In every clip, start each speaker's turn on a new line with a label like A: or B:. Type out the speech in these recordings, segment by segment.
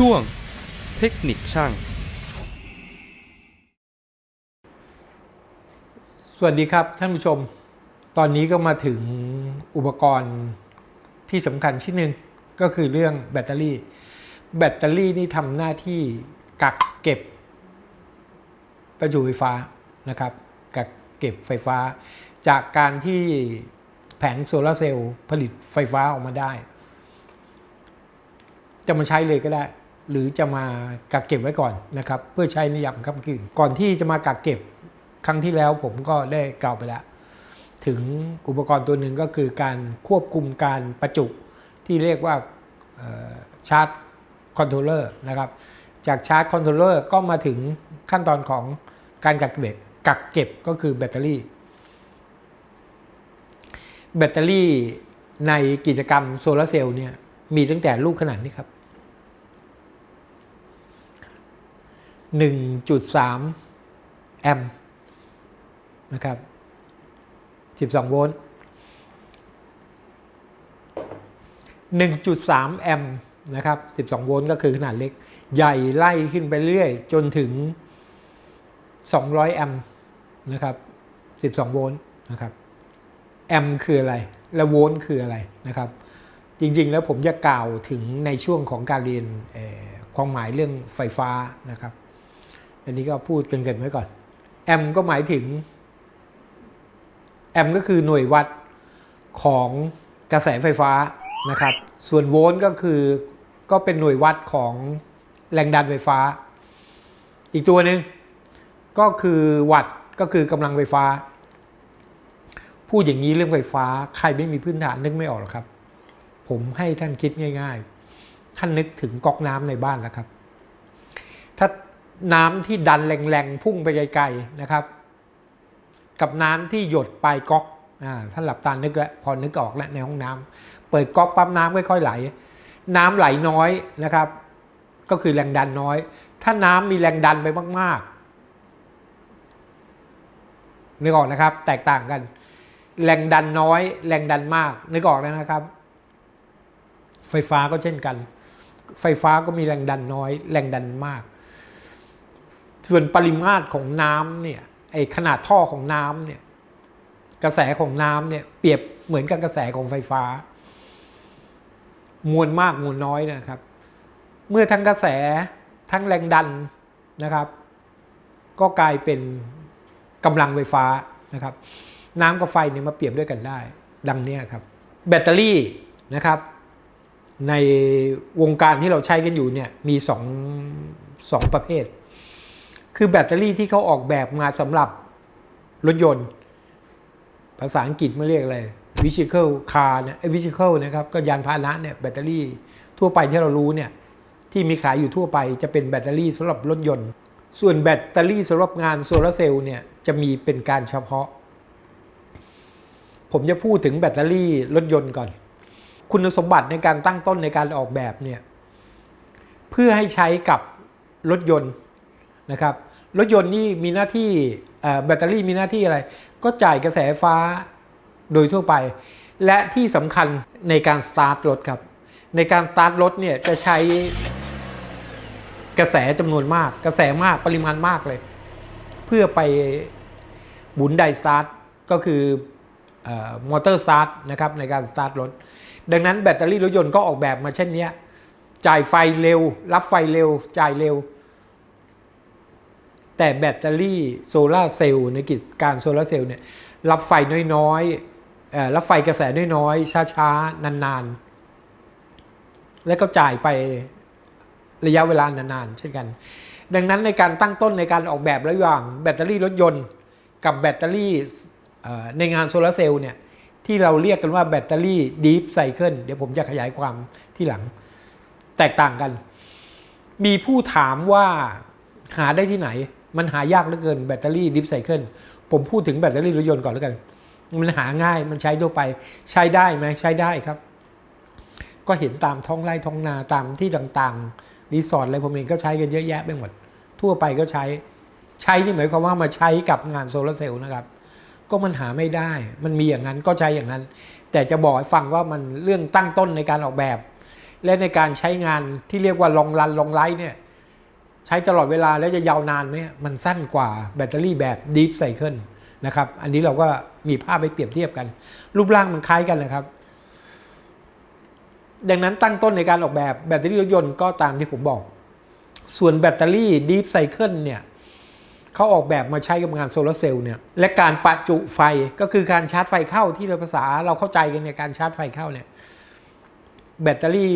A: ช่วงเทคนิคช่าง
B: สวัสดีครับท่านผู้ชม ตอนนี้ก็มาถึงอุปกรณ์ที่สำคัญชิ้นหนึ่งก็คือเรื่องแบตเตอรี่ แบตเตอรี่นี่ทำหน้าที่กักเก็บประจุไฟฟ้านะครับ กักเก็บไฟฟ้า จากการที่แผงโซลาร์เซลล์ผลิตไฟฟ้าออกมาได้ จะมาใช้เลยก็ได้ หรือจะมากักเก็บไว้ก่อนนะครับเพื่อใช้ในยามค่ำคืนก่อนที่จะมากักเก็บครั้งที่แล้วผมก็ได้กล่าวไปแล้ว ถึงอุปกรณ์ตัวหนึ่งก็คือการควบคุมการประจุที่เรียกว่าชาร์จคอนโทรลเลอร์นะครับจากชาร์จคอนโทรลเลอร์ก็มาถึงขั้นตอนของการกักเก็บกักเก็บก็คือแบตเตอรี่ แบตเตอรี่ในกิจกรรมโซลาร์เซลล์เนี่ยมีตั้งแต่ลูกขนาดนี้ครับ 1.3 แอมป์นะครับ 12 โวลต์ 1.3 แอมป์นะครับ 12 โวลต์ก็คือขนาดเล็ก ใหญ่ไล่ขึ้นไปเรื่อยจนถึง 200 แอมป์นะครับ 12 โวลต์นะครับ แอมป์คืออะไร และโวลต์คืออะไรนะครับ จริงๆ แล้วผมจะกล่าวถึงในช่วงของการเรียนความหมายเรื่องไฟฟ้านะครับ อันนี้ก็พูดเกินๆไว้ก่อน แอมก็หมายถึง แอมก็คือหน่วยวัดของกระแสไฟฟ้านะครับ ส่วนโวลต์ก็คือก็เป็นหน่วยวัดของแรงดันไฟฟ้า อีกตัวหนึ่งก็คือวัตต์ก็คือกำลังไฟฟ้า พูดอย่างนี้เรื่องไฟฟ้า ใครไม่มีพื้นฐานนึกไม่ออกหรอกครับ ผมให้ท่านคิดง่าย ๆ ท่านนึกถึงก๊อกน้ำในบ้านแล้วครับ ถ้า น้ำที่ดันแรงๆพุ่งไปไกลๆนะครับ กับน้ำที่หยดปลายก๊อกอ่าท่านหลับตานึกแล้วพอนึกออกแล้วในห้องน้ำเปิดก๊อกปั๊บน้ำค่อยๆไหล น้ำไหลน้อยนะครับ ก็คือแรงดันน้อย ถ้าน้ำมีแรงดันไปมากๆนึกออกนะครับ แตกต่างกัน แรงดันน้อย แรงดันมากนึกออกแล้วนะครับ ไฟฟ้าก็เช่นกัน ไฟฟ้าก็มีแรงดันน้อย แรงดันมาก ส่วนปริมาตรของน้ำเนี่ยไอขนาดท่อของน้ำเนี่ยกระแสของน้ำเนี่ยเปรียบเหมือนกับกระแสของไฟฟ้า มวลมากมวลน้อยนะครับ เมื่อทั้งกระแสทั้งแรงดันนะครับ ก็กลายเป็นกำลังไฟฟ้านะครับ น้ำกับไฟเนี่ยมาเปรียบด้วยกันได้ ดังนี้ครับ แบตเตอรี่นะครับ ในวงการที่เราใช้กันอยู่เนี่ยมีสองสองประเภท คือแบตเตอรี่ที่เขาออกแบบมาสำหรับรถยนต์ ภาษาอังกฤษไม่เรียกอะไร vehicle car เนี่ย vehicle นะครับก็ยานพาหนะเนี่ยแบตเตอรี่ทั่วไปที่เรารู้เนี่ยที่มีขายอยู่ทั่วไปจะเป็นแบตเตอรี่สำหรับรถยนต์ ส่วนแบตเตอรี่สำหรับงานโซลาร์เซลล์เนี่ยจะมีเป็นการเฉพาะ ผมจะพูดถึงแบตเตอรี่รถยนต์ก่อน คุณสมบัติในการตั้งต้นในการออกแบบเนี่ยเพื่อให้ใช้กับรถยนต์ นะครับรถยนต์นี่มีหน้าที่แบตเตอรี่มีหน้าที่อะไร ก็จ่ายกระแสไฟ้าโดยทั่วไป และที่สำคัญในการสตาร์ทรถครับ ในการสตาร์ทรถเนี่ยจะใช้กระแสจำนวนมาก กระแสมากปริมาณมากเลย เพื่อไปหมุนไดสตาร์ทก็คือมอเตอร์สตาร์ทนะครับในการสตาร์ทรถ ดังนั้นแบตเตอรี่รถยนต์ก็ออกแบบมาเช่นนี้จ่ายไฟเร็ว รับไฟเร็ว จ่ายเร็ว แต่แบตเตอรี่โซลาร์เซลล์ในกิจการโซลาร์เซลล์เนี่ยรับไฟน้อยๆรับไฟกระแสน้อยๆช้าๆ นานๆ และก็จ่ายไประยะเวลานานๆ เช่นกัน ดังนั้นในการตั้งต้นในการออกแบบระหว่างแบตเตอรี่รถยนต์ กับแบตเตอรี่ในงานโซลาร์เซลล์เนี่ยที่เราเรียกกันว่าแบตเตอรี่ดีฟไซเคิลเดี๋ยวผมจะขยายความที่หลัง แตกต่างกัน มีผู้ถามว่าหาได้ที่ไหน มันหายากเหลือเกินแบตเตอรี่ดิฟไซเคิลผมพูดถึงแบตเตอรี่รถยนต์ก่อนแล้วกัน มันหาง่ายมันใช้ทั่วไปใช้ได้ไหมใช้ได้ครับ ก็เห็นตามท้องไร่ท้องนาตามที่ต่างๆรีสอร์ทอะไรผมเองก็ใช้กันเยอะแยะไปหมด ทั่วไปก็ใช้ใช้นี่หมายความว่ามาใช้กับงานโซลาร์เซลล์นะครับก็มันหาไม่ได้ มันมีอย่างนั้นก็ใช้อย่างนั้น แต่จะบอกให้ฟังว่ามันเรื่องตั้งต้นในการออกแบบ และในการใช้งานที่เรียกว่าลองรันลองไลท์เนี่ย ใช้ตลอดเวลาแล้วจะยาวนานไหมมันสั้นกว่าแบตเตอรี่แบบ Deep Cycle นะครับ อันนี้เราก็มีภาพไปเปรียบเทียบกัน รูปร่างมันคล้ายกันนะครับ ดังนั้นตั้งต้นในการออกแบบแบตเตอรี่รถยนต์ก็ตามที่ผมบอก ส่วนแบตเตอรี่ Deep Cycle เนี่ยเขาออกแบบมาใช้กับงานโซลาร์เซลล์เนี่ยและการประจุไฟก็คือการชาร์จไฟเข้าที่เราภาษาเราเข้าใจกันในยการชาร์จไฟเข้าเนี่ยแบตเตอรี่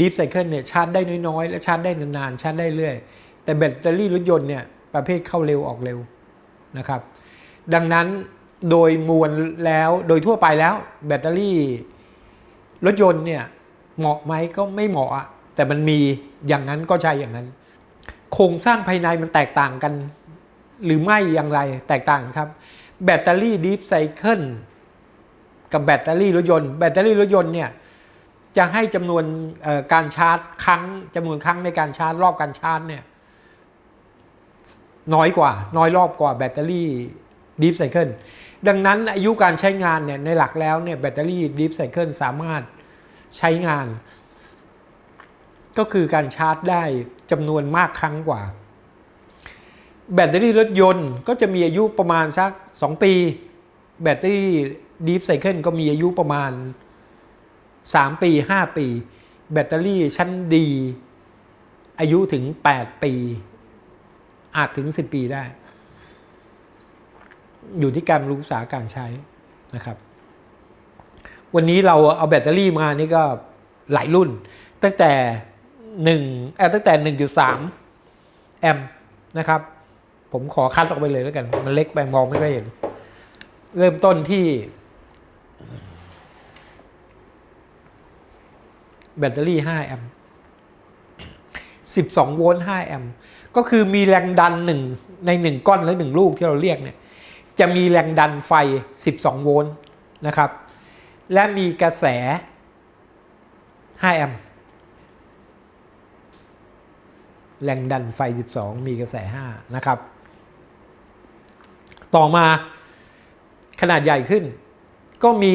B: Deep Cycle เนี่ยชาร์จได้น้อยๆ และชาร์จได้นานๆ ชาร์จได้เรื่อย แต่แบตเตอรี่รถยนต์เนี่ยประเภทเข้าเร็วออกเร็วนะครับ ดังนั้นโดยมวลแล้วโดยทั่วไปแล้ว แบตเตอรี่รถยนต์เนี่ยเหมาะไหมก็ไม่เหมาะแต่มันมีอย่างนั้นก็ใช่อย่างนั้น โครงสร้างภายในมันแตกต่างกัน หรือไม่อย่างไรแตกต่างครับ แบตเตอรี่ Deep Cycle กับแบตเตอรี่รถยนต์ แบตเตอรี่รถยนต์เนี่ยจะให้จำนวนการชาร์จครั้งจำนวนครั้งในการชาร์จรอบการชาร์จเนี่ย น้อยกว่า น้อยรอบกว่าแบตเตอรี่ Deep Cycle ดังนั้นอายุการใช้งานเนี่ยในหลักแล้วเนี่ยแบตเตอรี่ Deep Cycle สามารถใช้งาน ก็คือการชาร์จได้จำนวนมากครั้งกว่า แบตเตอรี่รถยนต์ก็จะมีอายุประมาณสัก 2 ปี แบตเตอรี่ Deep Cycle ก็มีอายุประมาณ 3 ปี 5 ปี แบตเตอรี่ชั้นดี อายุถึง 8 ปี อาจถึง 10 ปีได้ อยู่ที่การรู้ษาการใช้นะครับ วันนี้เราเอาแบตเตอรี่มานี่ก็หลายรุ่น ตั้งแต่1เอ่อตั้งแต่ 1.3 แอมป์นะครับ ผมขอคัดออกไปเลยแล้วกัน มันเล็กไปมองไม่ค่อยเห็น เริ่มต้นที่แบตเตอรี่ 5 แอมป์ 12 โวลต์ 5 แอมป์ ก็คือมีแรงดันหนึ่งในหนึ่งก้อนหรือหนึ่งลูกที่เราเรียกเนี่ย จะมีแรงดันไฟ 12 โวลต์นะครับ และมีกระแส 5 แอมป์ แรงดันไฟ 12 มีกระแส 5 นะครับ ต่อมาขนาดใหญ่ขึ้น ก็มี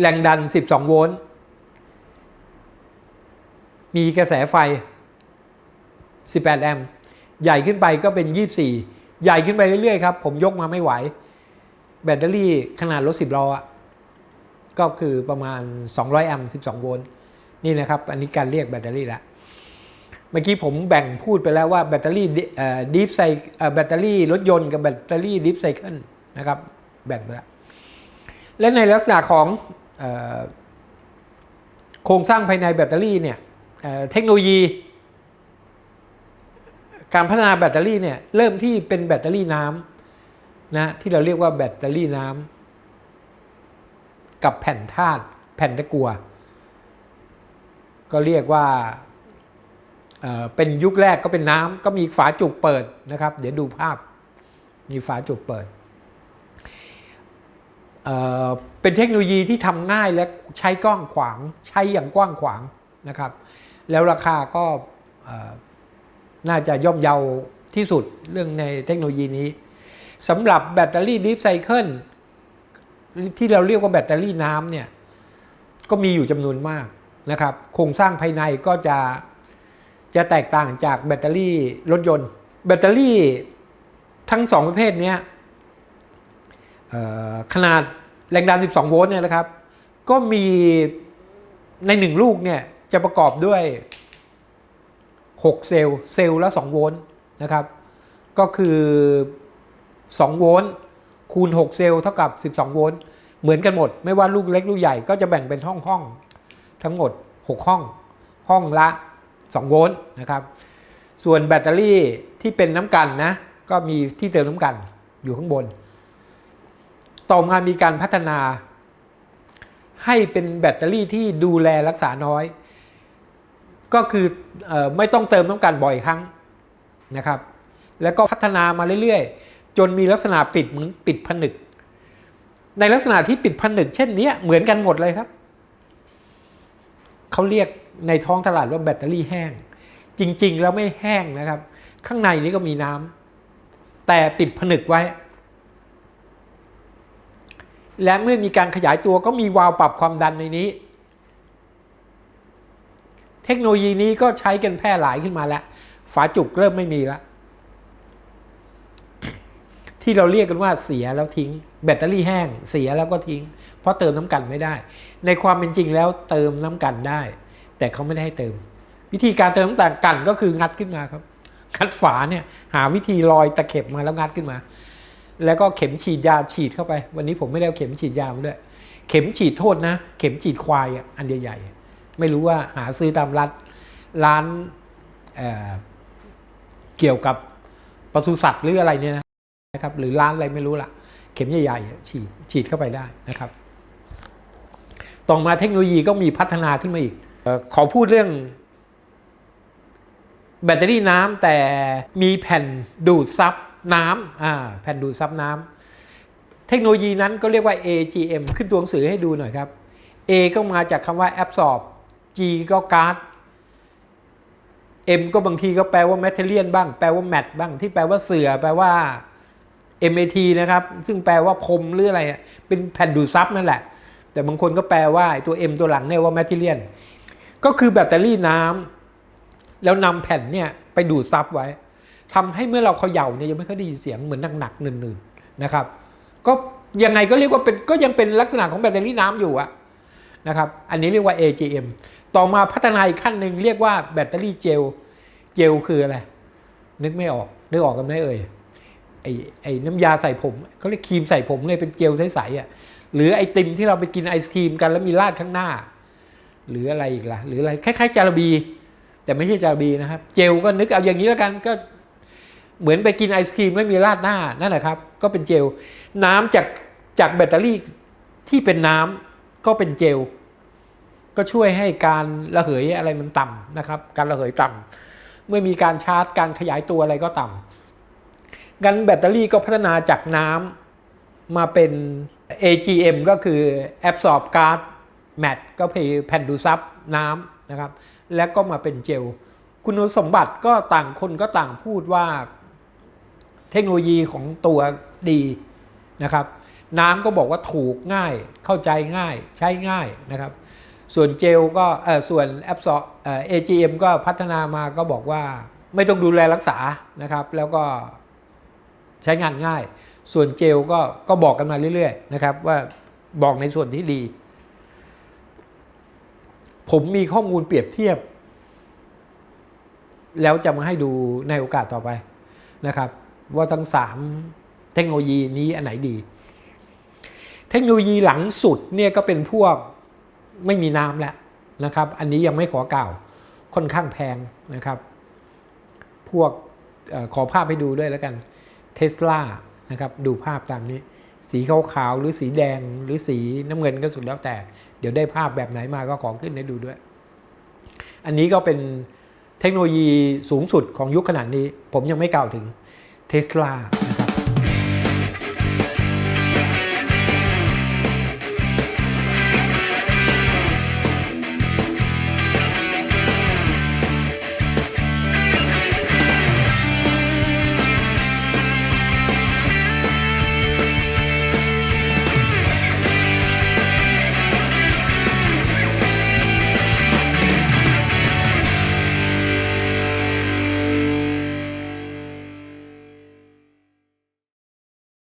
B: แรงดัน 12 โวลต์มีกระแสไฟ 18 แอมป์ใหญ่ขึ้นไปก็เป็น 24 ใหญ่ขึ้นไปเรื่อยๆครับผมยกมาไม่ไหว แบตเตอรี่ขนาดรถ10ล้อก็คือประมาณ 200 แอมป์12 โวลต์นี่นะครับ อันนี้การเรียกแบตเตอรี่ละเมื่อกี้ผมแบ่งพูดไปแล้วว่าแบตเตอรี่ดีฟไซแบตเตอรี่รถยนต์กับแบตเตอรี่ดีฟไซเคิลนะครับ แบ่งไปแล้วและในลักษณะของโครงสร้างภายในแบตเตอรี่เนี่ยเอ่อเทคโนโลยี การพัฒนาแบตเตอรี่เนี่ยเริ่มที่เป็นแบตเตอรี่น้ำนะที่เราเรียกว่าแบตเตอรี่น้ำกับแผ่นธาตุแผ่นตะกัว ก็เรียกว่าเเป็นยุคแรกก็เป็นน้ำก็มีฝาจุกเปิดนะครับ เดี๋ยวดูภาพมีฝาจุกเปิดเเป็นเทคโนโลยีที่ทำง่ายและใช้กว้างขวางใช้อย่างกว้างขวางนะครับ แล้วราคาก็ น่าจะย่อมเยาที่สุดเรื่องในเทคโนโลยีนี้สำหรับแบตเตอรี่ดิฟไซเคิลที่เราเรียกว่าแบตเตอรี่น้ำเนี่ยก็มีอยู่จำนวนมากนะครับโครงสร้างภายในก็จะจะแตกต่างจากแบตเตอรี่รถยนต์ แบตเตอรี่ทั้งสองประเภทนี้ขนาดแรงดัน 12 โวลต์เนี่ยนะครับ ก็มีในหนึ่งลูกเนี่ยจะประกอบด้วย 6 เซลล์เซลล์ละ 2 โวลต์นะครับ ก็คือ 2 โวลต์คูณ 6 เซลล์เท่ากับ 12 โวลต์เหมือนกันหมด ไม่ว่าลูกเล็กลูกใหญ่ก็จะแบ่งเป็นห้องห้องๆทั้งหมด 6 ห้อง ห้องละ 2 โวลต์นะครับ ส่วนแบตเตอรี่ที่เป็นน้ำกันนะ ก็มีที่เติมน้ำกันอยู่ข้างบน ต่อมามีการพัฒนาให้เป็นแบตเตอรี่ที่ดูแลรักษาน้อย ก็คืออไม่ต้องเติมน้ำกันบ่อยครั้งนะครับ แล้วก็พัฒนามาเรื่อยๆ จนมีลักษณะปิดเหมือนปิดผนึก ในลักษณะที่ปิดผนึก เช่นนี้เหมือนกันหมดเลยครับเขาเรียกในท้องตลาดว่าแบตเตอรี่แห้ง จริงๆ แล้วไม่แห้งนะครับ ข้างในนี้ก็มีน้ำแต่ปิดผนึกไว้ และเมื่อมีการขยายตัวก็มีวาล์วปรับความดันในนี้ เทคโนโลยีนี้ก็ใช้กันแพร่หลายขึ้นมาแล้ว ฝาจุกเริ่มไม่มีแล้ว ที่เราเรียกกันว่าเสียแล้วทิ้ง แบตเตอรี่แห้งเสียแล้วก็ทิ้ง เพราะเติมน้ำกันไม่ได้ ในความเป็นจริงแล้วเติมน้ำกันได้ แต่เขาไม่ได้ให้เติม วิธีการเติมน้ำตาลกันก็คืองัดขึ้นมาครับงัดฝาเนี่ยหาวิธีลอยตะเข็บมาแล้วงัดขึ้นมา แล้วก็เข็มฉีดยาฉีดเข้าไป วันนี้ผมไม่ได้เอาเข็มฉีดยามาด้วยเข็มฉีดโทษนะ เข็มฉีดควายอันใหญ่ๆ ไม่รู้ว่าหาซื้อตามร้านร้านเเกี่ยวกับปศุสัตว์หรืออะไรเนี่ยนะครับ หรือร้านอะไรไม่รู้ละเข็มใหญ่ๆฉีดฉีดเข้าไปได้นะครับ ต่อมาเทคโนโลยีก็มีพัฒนาขึ้นมาอีกออขอพูดเรื่อง แบตเตอรี่น้ำแต่มีแผ่นดูดซับน้ำแผ่นดูดซับน้ำเทคโนโลยีนั้นก็เรียกว่า AGM ขึ้นตัวหนังสือให้ดูหน่อยครับ A ก็มาจากคำว่า absorb G ก็ guard M ก็บางทีก็แปลว่า material บ้าง แปลว่า mat บ้าง ที่แปลว่าเสือ แปลว่า MAT นะครับ ซึ่งแปลว่าพรมหรืออะไร เป็นแผ่นดูดซับนั่นแหละ แต่บางคนก็แปลว่าตัว M ตัวหลังเนี่ยว่า material ก็คือแบตเตอรี่น้ำแล้วนำแผ่นเนี่ยไปดูดซับไว้ทำให้เมื่อเราเขย่าเนี่ยยังไม่ค่อยได้ยินเสียงเหมือนหนักๆนื่นๆนะครับ ก็ยังไงก็เรียกว่าเป็นก็ยังเป็นลักษณะของแบตเตอรี่น้ำอยู่อะนะครับ อันนี้เรียกว่า AGM ต่อมาพัฒนาอีกขั้นหนึ่งเรียกว่าแบตเตอรี่เจล เจลคืออะไร นึกไม่ออก นึกออกกันไหมเอ่ยไอ้ไอ้น้ำยาใส่ผมเขาเรียกครีมใส่ผมเลยเป็นเจลใสๆอะหรือไอติมที่เราไปกินไอศครีมกันแล้วมีราดข้างหน้า หรืออะไรอีกล่ะ หรืออะไรคล้ายๆจาระบี แต่ไม่ใช่จาระบีนะครับ เจลก็นึกเอาอย่างนี้แล้วกันก็เหมือนไปกินไอศครีมแล้วมีราดหน้านั่นแหละครับ ก็เป็นเจล น้ำจากจากแบตเตอรี่ที่เป็นน้ำก็เป็นเจล ก็ช่วยให้การระเหยอะไรมันต่ำนะครับ การระเหยต่ำเมื่อมีการชาร์จการขยายตัวอะไรก็ต่ำงั้นแบตเตอรี่ก็พัฒนาจากน้ำมาเป็น AGM ก็คือ Absorb Guard Mat ก็คือแผ่นดูดซับน้ำนะครับ แล้วก็มาเป็นเจล คุณสมบัติก็ต่างคนก็ต่างพูดว่าเทคโนโลยีของตัวดีนะครับ น้ำก็บอกว่าถูกง่ายเข้าใจง่ายใช้ง่ายนะครับ ส่วนเจลก็เออส่วนแอปซอเอ่อ AGM ก็พัฒนามาก็บอกว่าไม่ต้องดูแลรักษานะครับ แล้วก็ใช้งานง่าย ส่วนเจลก็ก็บอกกันมาเรื่อยๆนะครับ ว่าบอกในส่วนที่ดี ผมมีข้อมูลเปรียบเทียบ แล้วจะมาให้ดูในโอกาสต่อไปนะครับ ว่าทั้งสามเทคโนโลยีนี้อันไหนดี เทคโนโลยีหลังสุดเนี่ยก็เป็นพวก ไม่มีน้ำแล้วนะครับ อันนี้ยังไม่ขอกล่าวค่อนข้างแพงนะครับ พวกอขอภาพให้ดูด้วยแล้วกันเทสลานะครับดูภาพตามนี้ สีขาวๆหรือสีแดงหรือสีน้ำเงินก็สุดแล้วแต่ เดี๋ยวได้ภาพแบบไหนมาก็ขอขึ้นให้ดูด้วย อันนี้ก็เป็นเทคโนโลยีสูงสุดของยุคขนาดนี้ ผมยังไม่กล่าวถึงเทสลา